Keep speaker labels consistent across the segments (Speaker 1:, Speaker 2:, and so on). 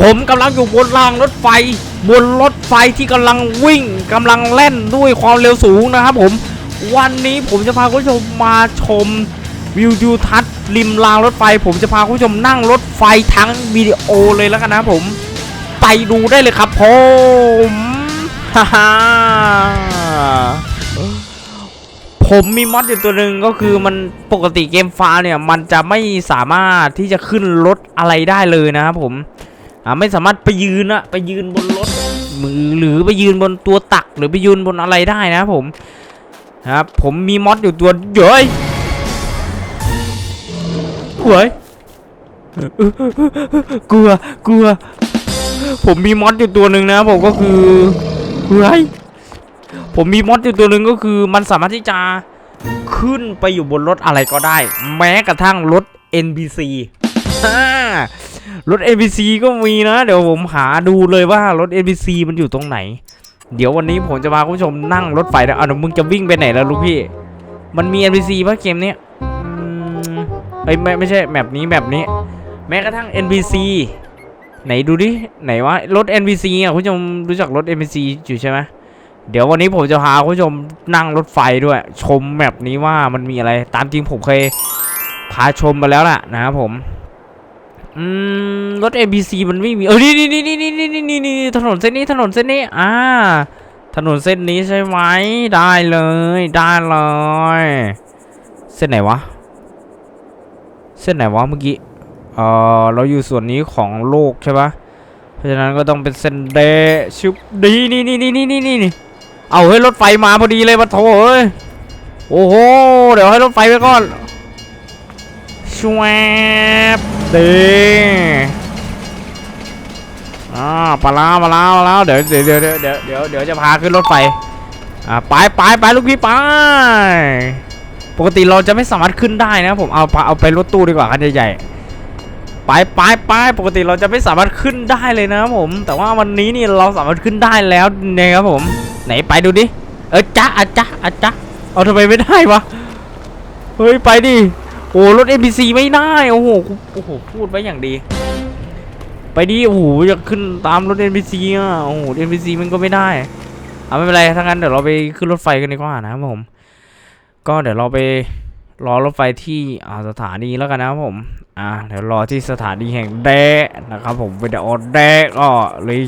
Speaker 1: ผมกำลังอยู่บนรางรถไฟ บนรถไฟที่กำลังวิ่งกำลังแล่นด้วยความเร็วสูงนะครับผม วันนี้ผมจะพาคุณผู้ชมมาชมวิวทิวทัศน์ริมรางรถไฟ ผมจะพาคุณผู้ชมนั่งรถไฟทั้งวิดีโอเลยแล้วกันนะผม ไปดูได้เลยครับผมฮ่าฮ่าผมมีมอดอยู่ตัวหนึ่งก็คือมันปกติเกมฟ้าเนี่ย มันจะไม่สามารถที่จะขึ้นรถอะไรได้เลยนะครับผม อ่าไม่สามารถไปยืนอะไปยืนบนรถมือหรือไปยืนบนตัวตักหรือไปยืนบนอะไรได้นะผมนะครับผมมีมอดอยู่ตัวเย้ยเฮ้ยกลัวกลัว ผมมีมอดอยู่ตัวหนึ่งนะผมก็คือเฮ้ยผมมีมอดอยู่ตัวหนึ่งก็คือ มันสามารถที่จะขึ้นไปอยู่บนรถอะไรก็ได้ แม้กระทั่งรถ NPC ฮ่า รถ NPC ก็มีนะ เดี๋ยวผมหาดูเลยว่ารถ NPC มันอยู่ตรงไหน เดี๋ยววันนี้ผมจะพาคุณผู้ชมนั่งรถไฟนะเอาเดี๋ยวมึงจะวิ่งไปไหนแล้วลูกพี่ มันมี NPC ป่ะเกมเนี้ยอืมเอ้ยไม่ไม่ใช่แมปนี้แมปนี้ แม้กระทั่ง NPC ไหนดูดิไหนวะรถ NPC อะคุณผู้ชมรู้จักรถ NPC อยู่ใช่ไหมเดี๋ยววันนี้ผมจะพาคุณผู้ชมนั่งรถไฟด้วย ชมแมปนี้ว่ามันมีอะไร ตามจริงผมเคยพาชมมาแล้วล่ะนะครับผม อืมรถ NPC มันไม่มีเออนี่นี่นี่นี่นี่นี่นี่นี่ถนนเส้นนี้ถนนเส้นนี้อ่าถนนเส้นนี้ใช่ไหมได้เลยได้เลย เส้นไหนวะ เส้นไหนวะเมื่อกี้เออเราอยู่ส่วนนี้ของโลกใช่ปะเพราะฉะนั้นก็ต้องเป็นเส้นเดชุบดีนี่นี่นี่นี่นี่นี่นี่เอาเฮ้ยรถไฟมาพอดีเลยมาโถเอ้ยโอ้โหเดี๋ยวให้รถไฟไปก่อนชวบ ดีอ่าปลาลาปลาลาปลาลาเดี๋ยวเดี๋ยวเดี๋ยวเดี๋ยวเดี๋ยวเดี๋ยวจะพาขึ้นรถไฟอ่าไปไปไปลูกพี่ไปปกติเราจะไม่สามารถขึ้นได้นะผมเอาเอาไปรถตู้ดีกว่าคันใหญ่ๆไปไปไปปกติเราจะไม่สามารถขึ้นได้เลยนะผม แต่ว่าวันนี้นี่เราสามารถขึ้นได้แล้วนะครับผม ไหนไปดูดิเออจ้าอะจ้าอะจ้าเอาทำไมไม่ได้วะเฮ้ยไปดิ โอ้รถ NPC ไม่ได้ โอ้โหโอ้โหพูดไว้อย่างดี ไปดิโอ้โหอยากขึ้นตามรถ NPC อะโอ้โห NPC มันก็ไม่ได้เอาไม่เป็นไรถ้างั้นเดี๋ยวเราไปขึ้นรถไฟกันดีกว่านะครับผม ก็เดี๋ยวเราไปรอรถไฟที่อ่าสถานีแล้วกันนะครับผม อ่าเดี๋ยวรอที่สถานีแห่งแดนะครับผมไปเดี๋ยวแดก็เลย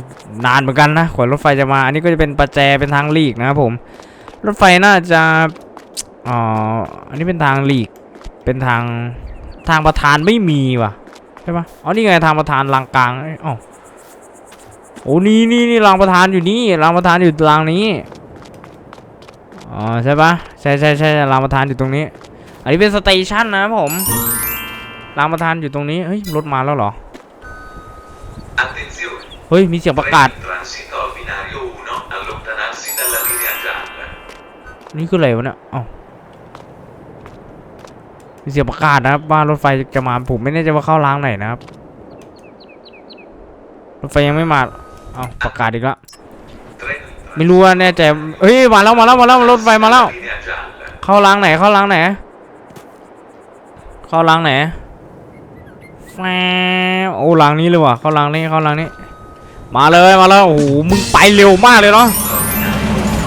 Speaker 1: นานเหมือนกันนะกว่ารถไฟจะมา อันนี้ก็จะเป็นประแจเป็นทางลีกนะครับผม รถไฟน่าจะอ่าอันนี้เป็นทางลีก เป็นทางทางประธานไม่มีว่ะใช่ปะอ๋อนี่ไงทางประธานรางกลางอ้ยอ๋อโอ้นี่นี่นี่รางประธานอยู่นี่รางประธานอยู่รางนี้อ๋อใช่ปะใช่ใช่ใช่รางประธานอยู่ตรงนี้ อันนี้เป็นสเตชันนะผมรางประธานอยู่ตรงนี้เฮ้ยรถมาแล้วเหรอเฮ้ยมีเสียงประกาศนี่คืออะไรวะเนี่ยอ้า มีเสียงประกาศนะครับว่ารถไฟจะมาผมไม่แน่ใจว่าเข้ารางไหนนะครับ รถไฟยังไม่มาเอาประกาศอีกแล้วไม่รู้ว่าแน่ใจเฮ้ยมาแล้วมาแล้วมาแล้วรถไฟมาแล้ว เข้ารางไหนเข้ารางไหน เข้ารางไหนแฟโอ้รางนี้เลยว่ะเข้ารางนี้เข้ารางนี้ มาเลยมาแล้วโอ้โหมึงไปเร็วมากเลยเนาะ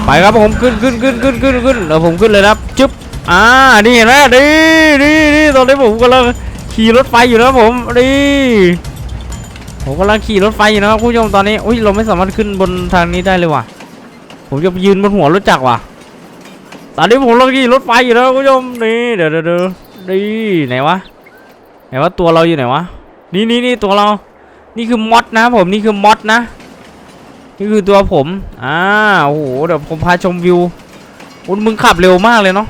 Speaker 1: ไปครับผมขึ้นขึ้นขึ้นขึ้นขึ้นขึ้นเดี๋ยวผมขึ้นเลยนะครับจึ๊บ อ่า นี่เห็นไหมดีดีดีตอนนี้ผมกำลังขี่รถไฟอยู่นะผมดีผมกำลังขี่รถไฟอยู่นะครับคุณผู้ชมตอนนี้ อุ้ยเราไม่สามารถขึ้นบนทางนี้ได้เลยว่ะ ผมจะยืนบนหัวรถจักรว่ะ ตอนนี้ผมกำลังขี่รถไฟอยู่แล้วคุณผู้ชม นี่เดี๋ยวเดี๋ยวเดี๋ยวนี่ไหนวะ ไหนว่าตัวเราอยู่ไหนวะ นี่นี่นี่ตัวเรา นี่คือมอดนะผม นี่คือมอดนะ นี่คือตัวผม อ่า โอ้โห เดี๋ยวผมพาชมวิวอุ้ยมึงขับเร็วมากเลยเนาะ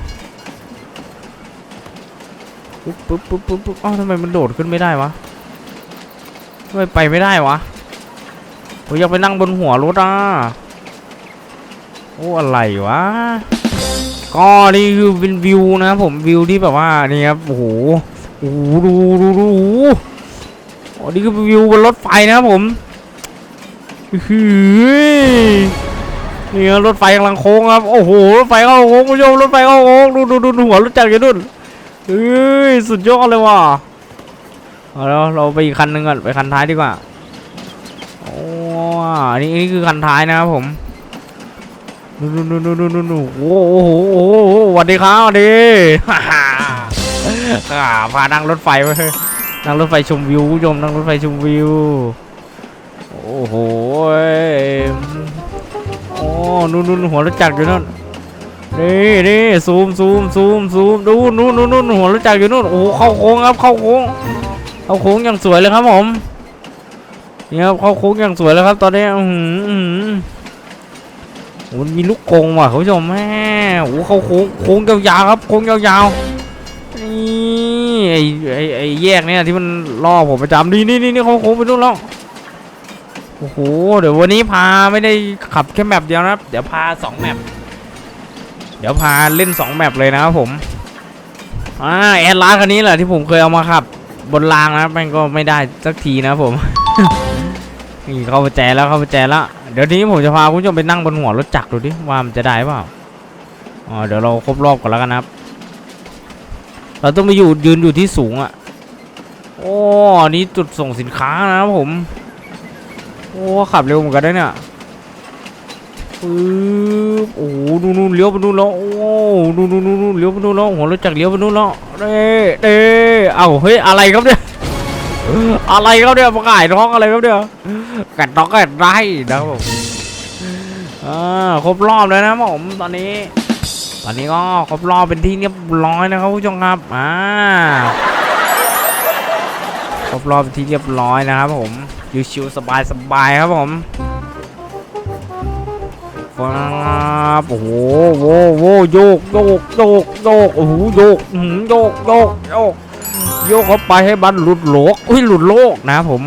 Speaker 1: ปุ๊บปุ๊บปุ๊บปุ๊บปุ๊บอ้าวทำไมมันโดดขึ้นไม่ได้วะทำไมไปไม่ได้วะผมอยากไปนั่งบนหัวรถอะโอ้อะไรวะก็นี่คือเป็นวิวนะผมวิวที่แบบว่านี่ครับโอ้โหโอ้โหดูดูดูโอ้นี่คือวิวบนรถไฟนะครับผมอื้อหือนี่รถไฟกำลังโค้งครับโอ้โหรถไฟเข้าโค้งคุณผู้ชมรถไฟเข้าโค้งดูดูดูหัวรถจักรอยู่นู่น เฮ้ยสุดยอดเลยว่ะเอาแล้วเราไปอีกคันหนึ่งก่อนไปคันท้ายดีกว่าโอ้อันนี้นนี้คือคันท้ายนะครับผมนู่นนู่นนู่นนู่นนู่นนู่นโอ้โหโอ้โหสวัสดีครับสวัสดีฮ่าฮ่าพานั่งรถไฟไปนั่งรถไฟชมวิวคุณผู้ชมนั่งรถไฟชมวิวโอ้โหโอ้นู่นนู่นหัวรถจักรอยู่นู่น นี่นี่ซูมซูมซูมซูมดูนู่นนู่นนู่นหัวรถจักรอยู่นู่นโอ้เข้าโค้งครับเข้าโค้งเข้าโค้งอย่างสวยเลยครับผมนี่ครับเข้าโค้งอย่างสวยเลยครับ ตอนนี้อือหืออื้อหือโอ้โหมันมีลูกกงว่ะคุณผู้ชมแม่โอ้เข้าโค้งโค้งยาวๆครับโค้งยาวๆนี่ไอ้ไอ้ไอ้แยกเนี่ยที่มันล่อผมประจำนี่นี่นี่เขาโค้งไปนู่นแล้วโอ้โหเดี๋ยววันนี้พาไม่ได้ขับแค่แมปเดียวนะเดี๋ยวพาสองแมป เดี๋ยวพาเล่นสองแมปเลยนะครับผมอ่าแอดลาสคันนี้แหละที่ผมเคยเอามาขับ บนรางนะครับแม่งก็ไม่ได้สักทีนะผม นี่เข้าไปแจแล้วเข้าไปแจแล้ว เดี๋ยวนี้ผมจะพาคุณผู้ชมไปนั่งบนหัวรถจักรดูดิว่ามันจะได้เปล่าอ๋อเดี๋ยวเราครบรอบก่อนแล้วกันนะครับ เราต้องไปอยู่ยืนอยู่ที่สูงอะโอ้นี่จุดส่งสินค้านะครับผม โอ้ขับเร็วเหมือนกันนะเนี่ย ปึ๊บโอ้โหนู่นนู่นเลี้ยวไปนู่นแล้วโอ้นู่นนู่นนู่นเลี้ยวไปนู่นแล้วหัวรถจักรเลี้ยวไปนู่นแล้วเด้เด้เอ้าเฮ้ยอะไรครับเนี่ยอะไรครับเนี่ยมาขายท้องอะไรครับเนี่ยกัดท้องกัดไรนะครับผมอ่าครบรอบแล้วนะครับผมตอนนี้ ตอนนี้ก็ครบรอบเป็นที่เรียบร้อยนะครับผู้ชมครับอ่าครบรอบเป็นที่เรียบร้อยนะครับผมชิวๆสบายๆครับผม ครับโอ้โหโว้โว้โยกโยกโยกโยกโอ้โหโยกหือโยกโยกโยกโยกเข้าไปให้บันหลุดโลกอุ้ยหลุดโลกนะผม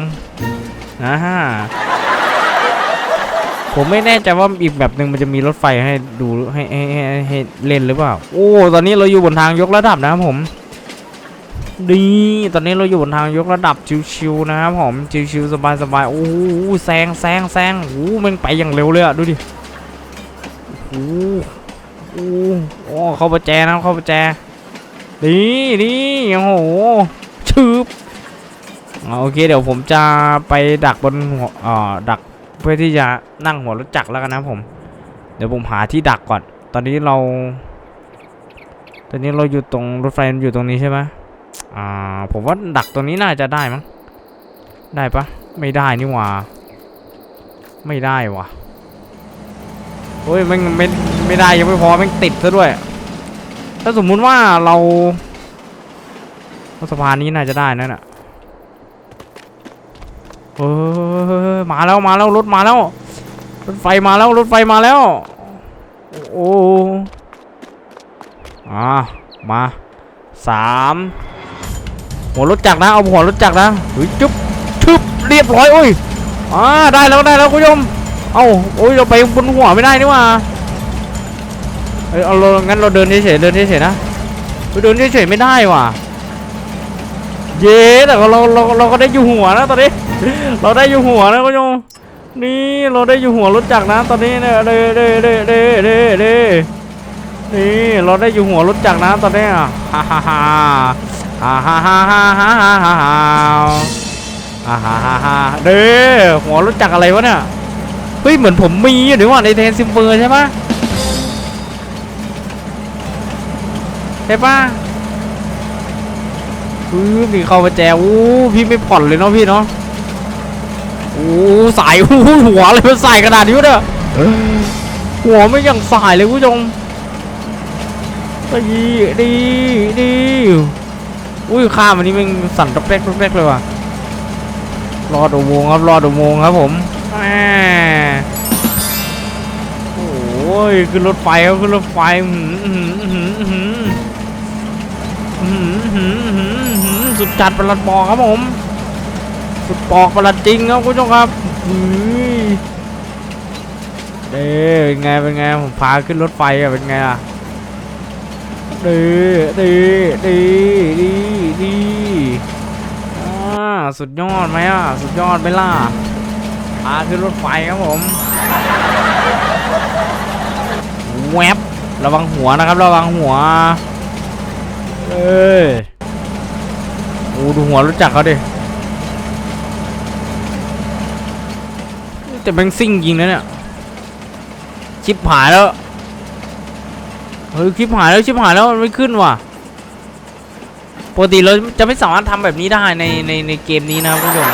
Speaker 1: นะฮะผมไม่แน่ใจว่าอีกแบบหนึ่งมันจะมีรถไฟให้ดูให้ให้ให้เล่นหรือเปล่า โอ้ ตอนนี้เราอยู่บนทางยกระดับนะครับผม ดีตอนนี้เราอยู่บนทางยกระดับชิวๆนะครับผมชิวๆสบายๆโอ้โหแซงแซงแซงโอ้โหมันไปอย่างเร็วเลยอะดูดิโอ้โหโอ้โหเข้าประแจนะเข้าประแจดีดีโอ้โหชืบโอเคเดี๋ยวผมจะไปดักบนหัวอ่าดักเพื่อที่จะนั่งหัวรถจักรแล้วกันนะผม เดี๋ยวผมหาที่ดักก่อน ตอนนี้เรา ตอนนี้เราอยู่ตรงรถไฟอยู่ตรงนี้ใช่ไหม อ่า ผมว่าดักตัวนี้น่าจะได้มั้ง ได้ปะไม่ได้นี่หว่า ไม่ได้ว่ะโอ้ยมันไม่ไม่ได้ยังไม่พอมันติดซะด้วย ถ้าสมมุติว่าเราสะพานนี้น่าจะได้นั่นน่ะเออมาแล้วมาแล้วรถมาแล้ว รถไฟมาแล้วรถไฟมาแล้ว โอ้อ่ามาสาม หัวรถจักรนะเอาหัวรถจักรนะเฮ้ยจุ๊บชึบเรียบร้อยโอ้ยอ่าได้แล้วได้แล้วคุณผู้ชมเอาโอ้ยเราไปบนหัวไม่ได้นี่ว่าเอ้ยเอาเรางั้นเราเดินเฉยเดินเฉยนะเราเดินเฉยไม่ได้ว่ะเย้แต่เราเราเราเราก็ได้อยู่หัวนะตอนนี้ เราได้อยู่หัวนะคุณผู้ชมนี่เราได้อยู่หัวรถจักรนะตอนนี้เนี่ยเด้เด้เด้เด้เด้เด้นี่เราได้อยู่หัวรถจักรนะตอนนี้อะฮ่าฮ่าฮ่า ฮ่าฮ่าฮ่าฮ่าฮ่าฮ่าฮ่าฮ่าฮ่าฮ่าฮ่าเด้อหัวรู้จักอะไรวะเนี่ยเฮ้ยเหมือนผมมีอยู่เดี๋ยวว่าในเทนซิมเบอร์ใช่ปะใช่ปะอือมีเข้ามาแจวู้พี่ไม่ผ่อนเลยเนาะพี่เนาะโอ้สายอู้หัวอะไรมันสายขนาดนี้วะเนี่ยหัวไม่ยังสายเลยคุณผู้ชมดีดีดี อุ้ยข้ามอันนี้มันสั่นตะเป๊กตะเป๊กเลยว่ะรอดอุโมงครับรอดอุโมงครับผมแหมโอ้ยขึ้นรถไฟครับขึ้นรถไฟอื้อหืออื้อหืออื้อหืออื้อหืออื้อหืออื้อหือสุดจัดประหลัดบอกครับผม สุดปอกประหลัดจริงครับคุณผู้ชมครับเด้เป็นไงเป็นไงผมพาขึ้นรถไฟอะเป็นไงอะดีดีดีดีดีอ่า สุดยอดไหมอะ สุดยอดไหมล่ะพาขึ้นรถไฟครับผมแวบระวังหัวนะครับ ระวังหัว เอ้ยโอ้ดูหัวรู้จักเขาดิแต่แม่งซิ่งยิงนะเนี่ย ชิปหายแล้ว เฮ้ยชิปหายแล้วชิปหายแล้วมันไม่ขึ้นว่ะ ปกติเราจะไม่สามารถทำแบบนี้ได้ในในในเกมนี้นะครับคุณผู้ชม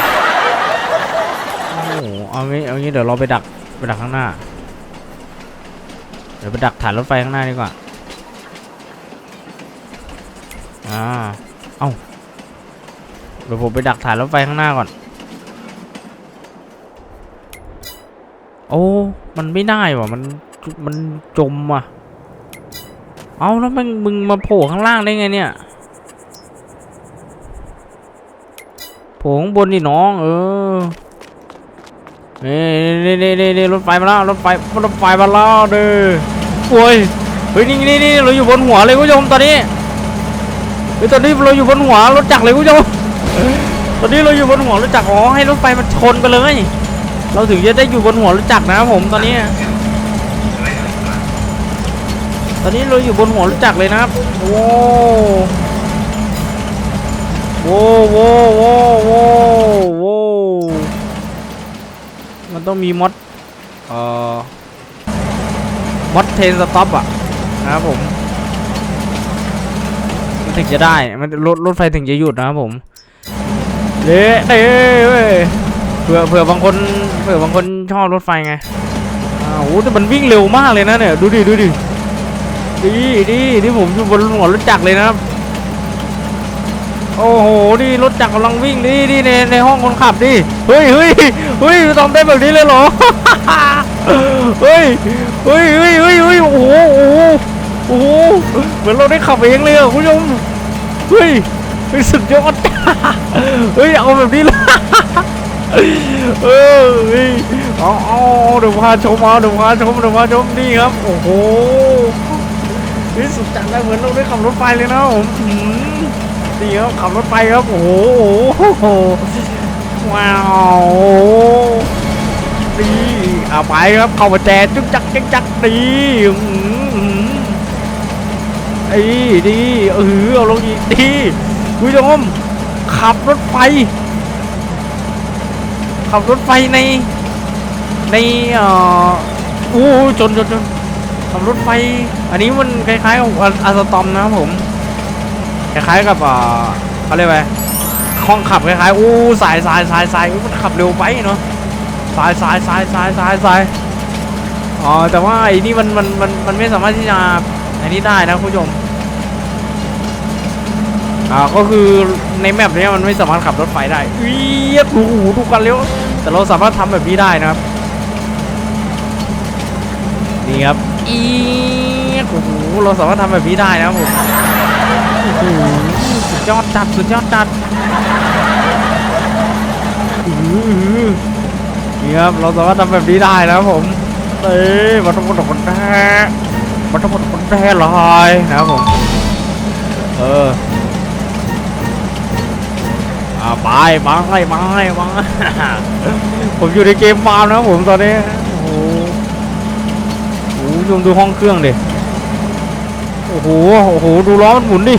Speaker 1: โอ้โหเอางี้เอางี้เดี๋ยวเราไปดักไปดักข้างหน้า เดี๋ยวไปดักฐานรถไฟข้างหน้าดีกว่าอ่าเอ้าเดี๋ยวผมไปดักฐานรถไฟข้างหน้าก่อน โอ้ มันไม่ได้ว่ะ มัน มันจมอะ เอาแล้วมึง มึงมาโผล่ข้างล่างได้ไงเนี่ย ผงบนนี่น้อง เออนี่นี่นี่นี่นี่รถไฟมาแล้วรถไฟรถไฟมาแล้วเด้อโอ้ยเฮ้ยนี่นี่นี่เราอยู่บนหัวเลยคุณผู้ชมตอนนี้เฮ้ยตอนนี้เราอยู่บนหัวรถจักรเลยคุณผู้ชมตอนนี้เราอยู่บนหัวรถจักรอ๋อให้รถไฟมันชนไปเลย เราถึงจะได้อยู่บนหัวรถจักรนะครับผมตอนนี้ ตอนนี้เราอยู่บนหัวรถจักรเลยนะครับโว้ โว้โว้โว้โว้โว้มันต้องมีมอดเอ่อมอดเทนสต็อปอะนะครับผมมันถึงจะได้มันรถรถไฟถึงจะหยุดนะครับผมเด้เด้เว้ยเผื่อเผื่อบางคนเผื่อบางคนชอบรถไฟไงอ้าวแต่มันวิ่งเร็วมากเลยนะเนี่ยดูดิดูดิดีดีที่ผมอยู่บนหัวรถจักรเลยนะครับ โอ้โหนี่รถจักรกำลังวิ่งดีดีในในห้องคนขับดิเฮ้ยเฮ้ยเฮ้ยทำได้แบบนี้เลยเหรอเฮ้ยเฮ้ยเฮ้ยเฮ้ยเฮ้ยโอ้โหโอ้โหเหมือนเราได้ขับเองเลยอะคุณผู้ชมเฮ้ยเฮ้สุดยอดเฮ้ยเอาแบบนี้เลยเออเฮ้ยอาเอาเดี๋ยวพาชมเอาเดี๋ยวพาชมเดี๋ยวพาชมนี่ครับโอ้โหนี่สุดจัดเลยเหมือนเราได้ขับรถไฟเลยนะผม ดีครับขับรถไฟครับโอ้โหโอ้โหว้าวดีเอาไปครับเข้ามาแจจุกจักจักจักดีไอ้ดีเออเอาลงอีกดีคุณผู้ชมขับรถไฟ ขับรถไฟใน ในเอ่ออู้จนจนจนขับรถไฟ อันนี้มันคล้ายๆกับอาสตอมนะครับผม คล้ายๆกับอ่าเขาเรียกว่าห้องขับคล้ายๆอู้สายสายสายสายมันขับเร็วไปเนาะสายสายสายสายสายสายอ๋อแต่ว่าไอ้นี่มันมันมันมันไม่สามารถที่จะอันนี้ได้นะคุณผู้ชมอ่าก็คือในแมปเนี้ยมันไม่สามารถขับรถไฟได้เอียดโอ้ดูกันเร็วแต่เราสามารถทำแบบนี้ได้นะครับนี่ครับอีดโอ้โหเราสามารถทำแบบนี้ได้นะครับผม สุดยอดจัดสุดยอดจัดนี่ครับเราสามารถทำแบบนี้ได้นะครับผมเอ้ยมันต้องมันต้องมันแท้มันต้องมันต้องมันแท้ลอยนะครับผมเอออ่าไปไปไปไปไปผมอยู่ในเกมฟาร์มนะครับผมตอนนี้โอ้โหโอ้โหดูห้องเครื่องดิโอ้โหโอ้โหดูล้อมันหมุนดิ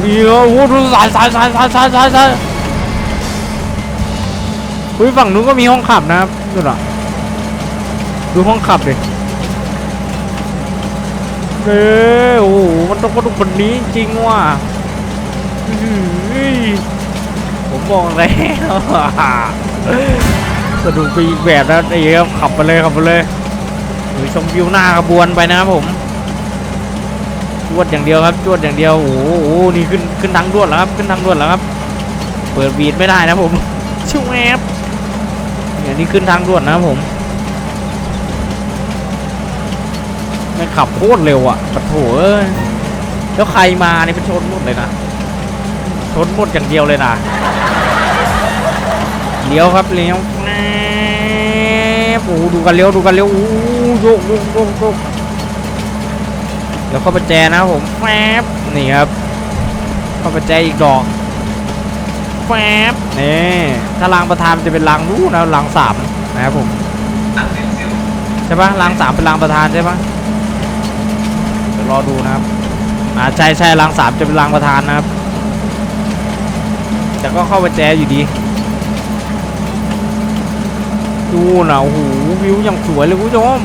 Speaker 1: ดีเออโอ้โหดูสายสายสายสายสายสายสายอุ้ยฝั่งนู้นก็มีห้องขับนะครับดูน่ะดูห้องขับดิเอ้โอ้โหมันต้องกระดูกคนนี้จริงว่ะผมบอกแล้วสนุกไปอีกแบบนะไอ้ครับขับไปเลยขับไปเลยหรือชมวิวหน้าขบวนไปนะครับผม จวดอย่างเดียวครับจวดอย่างเดียวโอ้โหนี่ขึ้นขึ้นทางด่วนแล้วครับขึ้นทางด่วนแล้วครับ เปิดบีดไม่ได้นะผมชิวแอบเนี่ยนี่ขึ้นทางด่วนนะครับผมมันขับโคตรเร็วอะปะโถเอ้ยแล้วใครมาเนี่เป็นชนหมดเลยนะชนหมดอย่างเดียวเลยนะเลี้ยวครับเลี้ยวแป๊บโอ้ดูกันเลี้ยวดูกันเลี้ยวโอ้โยกโยกโยกโยก ดี๋ยวเข้าไปแจนะครับผมแป๊บนี่ครับเข้าไปแจอีกดอกแป๊บนี่ถ้ารางประธานจะเป็นรางรู้นะรางสามนะครับผมใช่ปะรางสามเป็นรางประธานใช่ปะเดี๋ยวรอดูนะครับอ่าใช่ใช่รางสามจะเป็นรางประธานนะครับแต่ก็เข้าไปแจอยู่ดีดูนะโอ้โหวิวอย่างสวยเลยคุณผู้ชม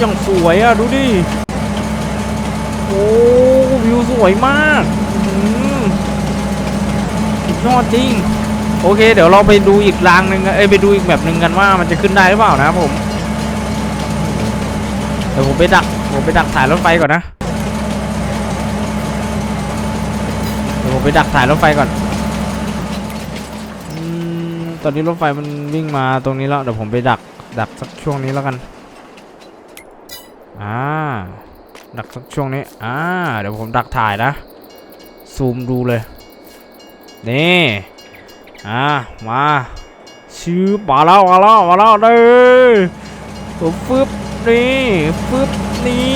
Speaker 1: อย่างสวยอะ ดูดิ โอ้วิวสวยมากอือหือสุดยอดจริง โอเค เดี๋ยวเราไปดูอีกรางหนึ่งเอ้ยไปดูอีกแบบหนึ่งกันว่ามันจะขึ้นได้หรือเปล่านะครับผมเดี๋ยวผมไปดักผมไปดักสายรถไฟก่อนนะเดี๋ยวผมไปดักสายรถไฟก่อนอืมตอนนี้รถไฟมันวิ่งมาตรงนี้แล้วเดี๋ยวผมไปดักดักสักช่วงนี้แล้วกัน อ่าดักสักช่วงนี้อ่าเดี๋ยวผมดักถ่ายนะ ซูมดูเลย นี่อ่ามาชื่อมาแล้วมาแล้วมาแล้วเด้อฟึบนี่ฟึบนี่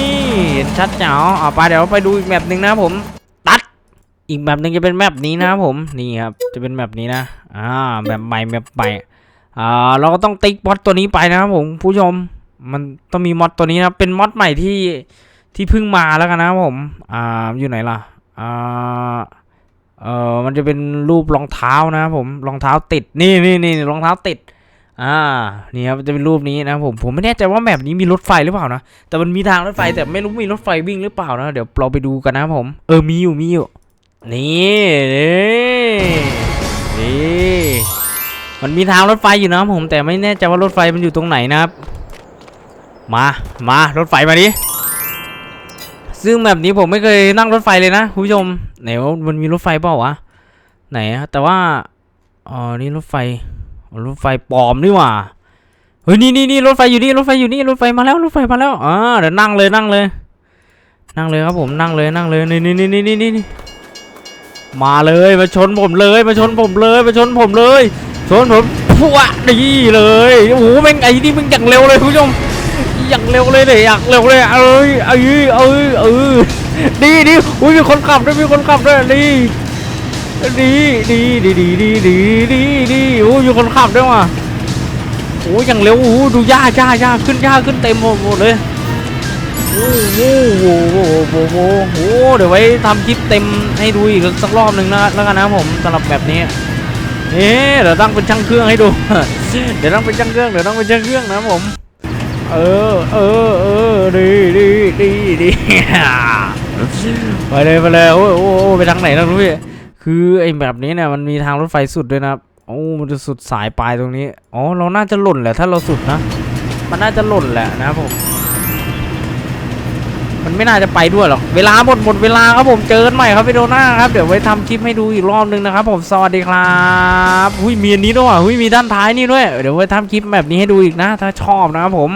Speaker 1: เห็นชัดเจ๋วเอาไปเดี๋ยวไปดูอีกแมปหนึ่งนะผมตัด อีกแมปหนึ่งจะเป็นแมปนี้นะครับผมนี่ครับจะเป็นแมปนี้นะอ่าแมปใหม่แมปใหม่อ่าเราก็ต้องติ๊กมอดตัวนี้ไปนะครับผมผู้ชม มันต้องมีมอดตัวนี้นะ เป็นมอดใหม่ที่ที่เพิ่งมาแล้วกันนะผม อ่า อยู่ไหนล่ะ อ่า เออมันจะเป็นรูปรองเท้านะครับผม รองเท้าติด นี่นี่นี่รองเท้าติด อ่า นี่ครับจะเป็นรูปนี้นะครับผม ผมไม่แน่ใจว่าแมปนี้มีรถไฟหรือเปล่านะ แต่มันมีทางรถไฟแต่ไม่รู้มีรถไฟวิ่งหรือเปล่านะ เดี๋ยวเราไปดูกันนะผม เออ มีอยู่ มีอยู่ นี่นี่นี่มันมีทางรถไฟอยู่นะผม แต่ไม่แน่ใจว่ารถไฟมันอยู่ตรงไหนนะครับ มา มารถไฟมาดิ ซึ่งแบบนี้ผมไม่เคยนั่งรถไฟเลยนะคุณผู้ชม ไหนว่ามันมีรถไฟเปล่าวะ ไหนอะแต่ว่า อ๋อ นี่รถไฟ รถไฟปลอมนี่หว่า เฮ้ย นี่นี่นี่รถไฟอยู่นี่ รถไฟอยู่นี่ รถไฟมาแล้ว รถไฟมาแล้ว อ่า เดี๋ยวนั่งเลย นั่งเลย นั่งเลยครับผม นั่งเลย นั่งเลย นี่นี่นี่นี่นี่นี่มาเลย มาชนผมเลย มาชนผมเลย มาชนผมเลย ชนผมพัวดีเลย โอ้โหแม่งไอ้นี่มึงอย่างเร็วเลยคุณผู้ชม อย่างเร็วเลยเลยอยากเร็วเลยเอ้ยเอ้ยเอ้ยเอ้ยดีดีอุ้ยมีคนขับด้วยมีคนขับด้วยดีดีดีดีดีดีดีดีดีโอ้ยมีคนขับด้วยว่ะโอ้ยอย่างเร็วโอ้ดูย่าย่าย่าขึ้นย่าขึ้นเต็มหมดหมดเลยโอ้โหโอ้โหโอ้โหโอ้โหเดี๋ยวไว้ทำคลิปเต็มให้ดูอีกสักรอบหนึ่งนะแล้วกันนะผมสำหรับแบบนี้เอ๊เดี๋ยวตั้งเป็นช่างเครื่องให้ดู เดี๋ยวตั้งเป็นช่างเครื่องเดี๋ยวตั้งเป็นช่างเครื่องนะผม เออ เออ เออ ดีดีดีดีไปเลยไปเลยโอ้ยโอ้โอไปทางไหนนะพี่ คือไอ้แบบนี้เนี่ยมันมีทางรถไฟสุดด้วยนะโอ้มันจะสุดสายปลายตรงนี้ อ๋อ เราน่าจะหล่นแหละ ถ้าเราสุดนะ มันน่าจะหล่นแหละนะผม มันไม่น่าจะไปด้วยหรอก เวลาหมดหมดเวลาครับผมเจอกันใหม่ครับวิดีโอหน้าครับ เดี๋ยวไว้ทำคลิปให้ดูอีกรอบนึงนะครับ ผมสวัสดีครับหุยมีอันนี้ด้วยหุยมีด้านท้ายนี่ด้วย เดี๋ยวไว้ทำคลิปแบบนี้ให้ดูอีกนะ ถ้าชอบนะครับผม